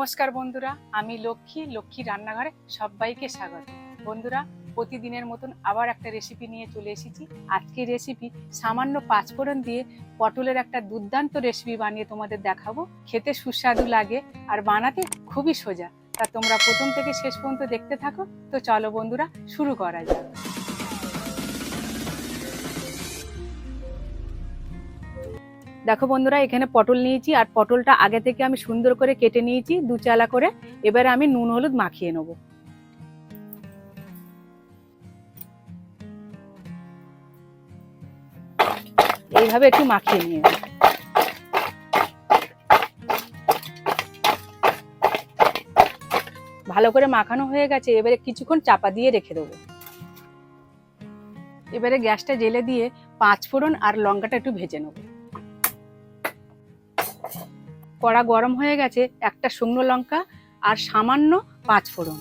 নমস্কার বন্ধুরা, আমি লক্ষ্মী লক্ষ্মী রান্নাঘরে সবাইকে স্বাগত। বন্ধুরা, প্রতিদিনের মতন আবার একটা রেসিপি নিয়ে চলে এসেছি। আজকের রেসিপি সামান্য পাঁচফোড়ন দিয়ে পটলের একটা দুর্দান্ত রেসিপি বানিয়ে তোমাদের দেখাবো। খেতে সুস্বাদু লাগে আর বানাতে খুবই সোজা। তা তোমরা প্রথম থেকে শেষ পর্যন্ত দেখতে থাকো। তো চলো বন্ধুরা, শুরু করা যাক। দেখো বন্ধুরা, এখানে পটল নিয়েছি আর পটলটা আগে থেকে আমি সুন্দর করে কেটে নিয়েছি দু চালা করে। এবারে আমি নুন হলুদ মাখিয়ে নেব। এইভাবে একটু মাখিয়ে নিয়ে ভালো করে মাখানো হয়ে গেছে, এবারে কিছুক্ষণ চাপা দিয়ে রেখে দেবো। এবারে গ্যাসটা জেলে দিয়ে পাঁচ ফোড়ন আর লঙ্কাটা একটু ভেজে নেব। কড়া গরম হয়ে গেছে, একটা শুকনো লঙ্কা আর সামান্য পাঁচ ফোড়ন।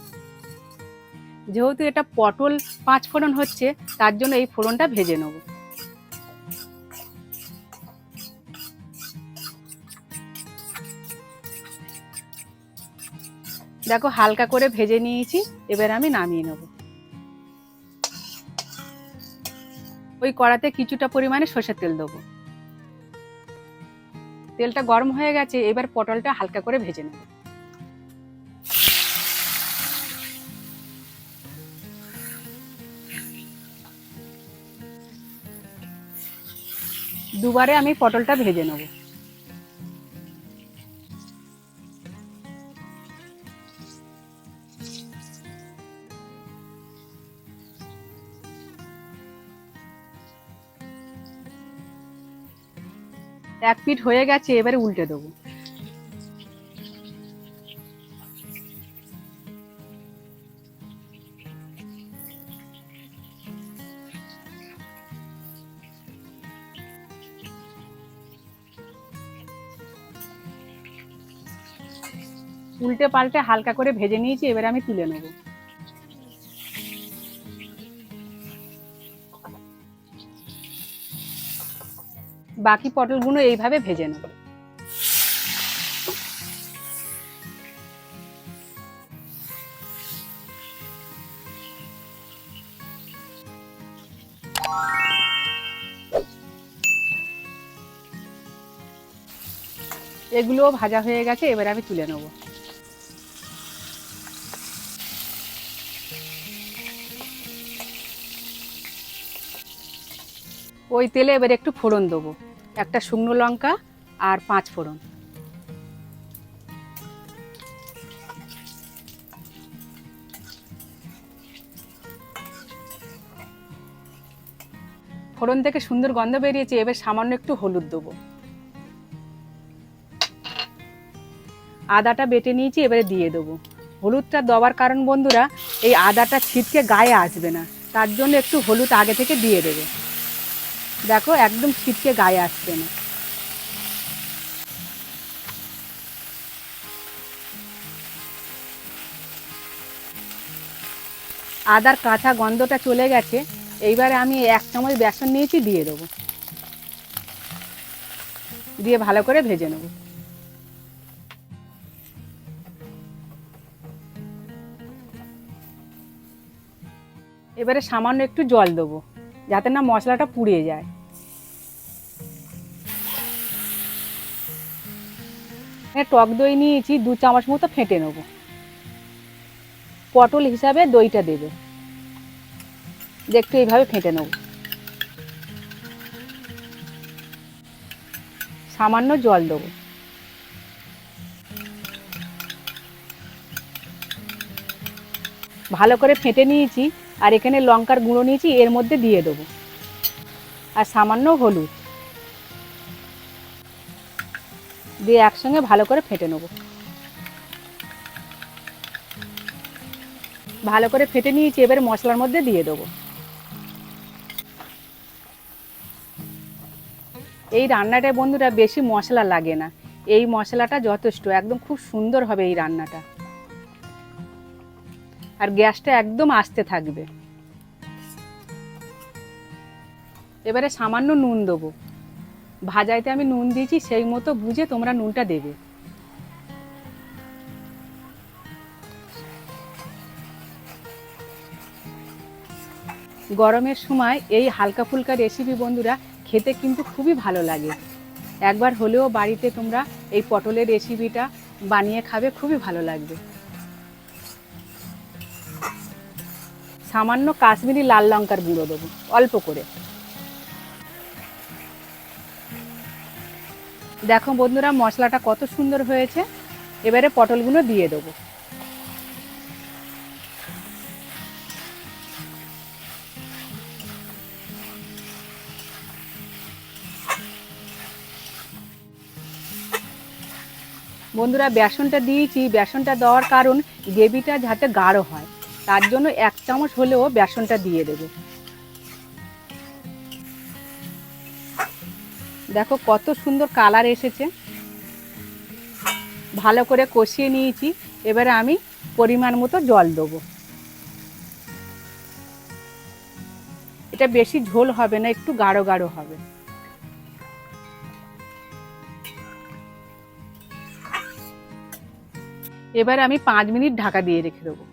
যেহেতু এটা পটল পাঁচ ফোড়ন হচ্ছে, তার জন্য এই ফোড়নটা ভেজে নেব। দেখো হালকা করে ভেজে নিয়েছি, এবার আমি নামিয়ে নেব। ওই কড়াতে কিছুটা পরিমাণে সর্ষের তেল দেবো। তেলটা গরম হয়ে গেছে, এবার পটলটা হালকা করে ভেজে নেব। দুবারে আমি পটলটা ভেজে নেব। এক পিঠ হয়ে গেছে, এবারে উল্টে দেবো। উল্টে পাল্টে হালকা করে ভেজে নিয়েছি, এবারে আমি তুলে নেব। বাকি পটলগুলো এইভাবে ভেজে নেব। এগুলোও ভাজা হয়ে গেছে, এবার আমি তুলে নেব। ওই তেলে এবার একটু ফোড়ন দেবো। একটা শুকনো লঙ্কা আর পাঁচ ফোড়ন। ফোড়ন থেকে সুন্দর গন্ধ বেরিয়েছে, এবার সামান্য একটু হলুদ দেবো। আদাটা বেটে নিয়েছি, এবারে দিয়ে দেবো। হলুদটা দেওয়ার কারণ বন্ধুরা, এই আদাটা ছিটকে গায়ে আসবে না। তার জন্য একটু হলুদ আগে থেকে দিয়ে দেবে। দেখো, একদম ছিটকে গায়ে আসছে না। আদার কাঁচা গন্ধটা চলে গেছে, এইবারে আমি এক চামচ বেসন নিয়েছি, দিয়ে দেবো। দিয়ে ভালো করে ভেজে নেব। এবারে সামান্য একটু জল দেবো। যাতে না মশলাটা পুড়িয়ে যায়। টক দই নিয়েছি, দু চামচ মতো ফেটে নেব। পটল হিসাবে দইটা দেবে। একটু এইভাবে ফেটে নেব। সামান্য জল দেবো। ভালো করে ফেটে নিয়েছি। আর এখানে লঙ্কার গুঁড়ো নিয়েছি, এর মধ্যে দিয়ে দেবো। আর সামান্য হলুদ। দিয়ে একসঙ্গে ভালো করে ফেটে নেব। ভালো করে ফেটে নিয়েছি, এবার মশলার মধ্যে দিয়ে দেবো। এই রান্নাটায় বন্ধুরা বেশি মশলা লাগে না। এই মশলাটা যথেষ্ট, একদম খুব সুন্দর হবে এই রান্নাটা। আর গ্যাসটা একদম আসতে থাকবে। এবারে সামান্য নুন দেবো। ভাজাইতে আমি নুন দিয়েছি, সেই মতো বুঝে তোমরা নুনটা দেবে। গরমের সময় এই হালকা ফুলকা রেসিপি বন্ধুরা খেতে কিন্তু খুবই ভালো লাগে। একবার হলেও বাড়িতে তোমরা এই পটলের রেসিপিটা বানিয়ে খাবে, খুবই ভালো লাগবে। সামান্য কাশ্মীরি লাল লঙ্কার গুঁড়ো দেবো, অল্প করে। দেখো বন্ধুরা, মশলাটা কত সুন্দর হয়েছে। এবারে পটলগুলো দিয়ে দেবো। বন্ধুরা, বেসনটা দিয়েছি। বেসনটা দেওয়ার কারণ গ্রেভিটা যাতে গাঢ় হয়। তার জন্য এক চামচ হলেও বেসনটা দিয়ে দেবে। দেখো কত সুন্দর কালার এসেছে। ভালো করে কষিয়ে নিয়েছি, এবারে আমি পরিমাণ মতো জল দেবো। এটা বেশি ঝোল হবে না, একটু গাঢ় গাঢ় হবে। এবার আমি পাঁচ মিনিট ঢাকা দিয়ে রেখে দেবো।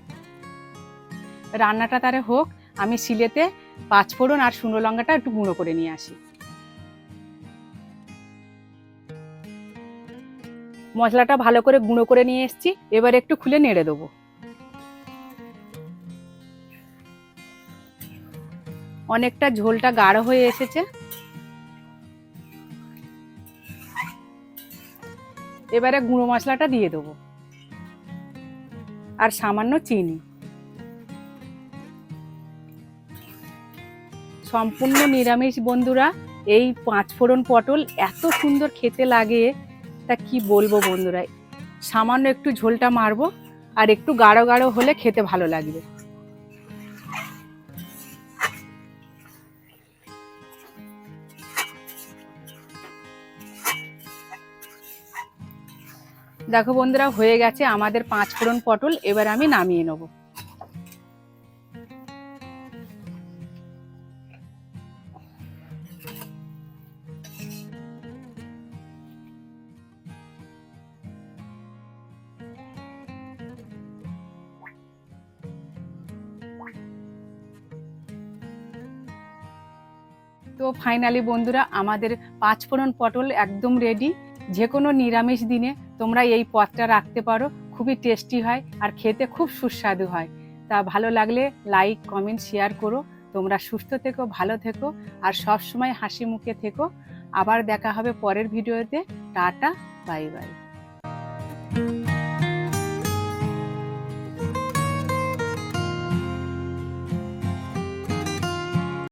রান্নাটা তারে হোক, আমি শিলেতে পাঁচফোড়ন আর শুকনো লঙ্কাটা একটু গুঁড়ো করে নিয়ে আসি। মশলাটা ভালো করে গুঁড়ো করে নিয়ে এসেছি, এবার একটু খুলে নেড়ে দেবো। অনেকটা ঝোলটা গাঢ় হয়ে এসেছে। এবারে গুঁড়ো মশলাটা দিয়ে দেবো। আর সামান্য চিনি। সম্পূর্ণ নিরামিষ বন্ধুরা, এই পাঁচ ফোড়ন পটল এত সুন্দর খেতে লাগে, তা কি বলব বন্ধুরা? সামান্য একটু ঝোলটা মারবো, আর একটু গাঢ় গাঢ় হলে খেতে ভালো লাগবে। দেখো বন্ধুরা, হয়ে গেছে আমাদের পাঁচ ফোড়ন পটল, এবার আমি নামিয়ে নেব। তো ফাইনালি বন্ধুরা, আমাদের পাঁচ ফোড়ন পটল একদম রেডি যে কোনো নিরামিষ দিনে তোমরা এই পদটা রাখতে পারো, খুবই টেস্টি হয় আর খেতে খুব সুস্বাদু হয়। তা ভালো লাগলে লাইক কমেন্ট শেয়ার করো। তোমরা সুস্থ থেকো, ভালো থেকো আর সব সময় হাসি মুখে থেকো। আবার দেখা হবে পরের ভিডিওতে টাটা বাই বাই